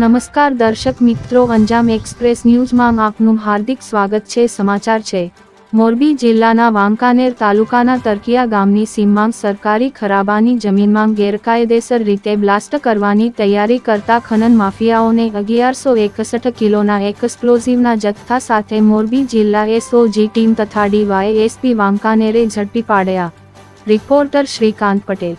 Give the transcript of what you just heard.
નમસ્કાર દર્શક મિત્રો, અંજામ એક્સપ્રેસ ન્યૂઝમાં આપનું હાર્દિક સ્વાગત છે. સમાચાર છે. મોરબી જિલ્લાના વાંકાનેર તાલુકાના તરકિયા ગામની સીમમાં સરકારી ખરાબાની જમીનમાં ગેરકાયદેસર રીતે બ્લાસ્ટ કરવાની તૈયારી કરતા ખનન માફિયાઓને અગિયારસો એકસઠ કિલોના એક્સપ્લોઝિવના જથ્થા સાથે મોરબી જિલ્લા એસઓજી ટીમ તથા ડીવાયએસપી વાંકાનેરે ઝડપી પાડ્યા. રિપોર્ટર શ્રીકાંત પટેલ.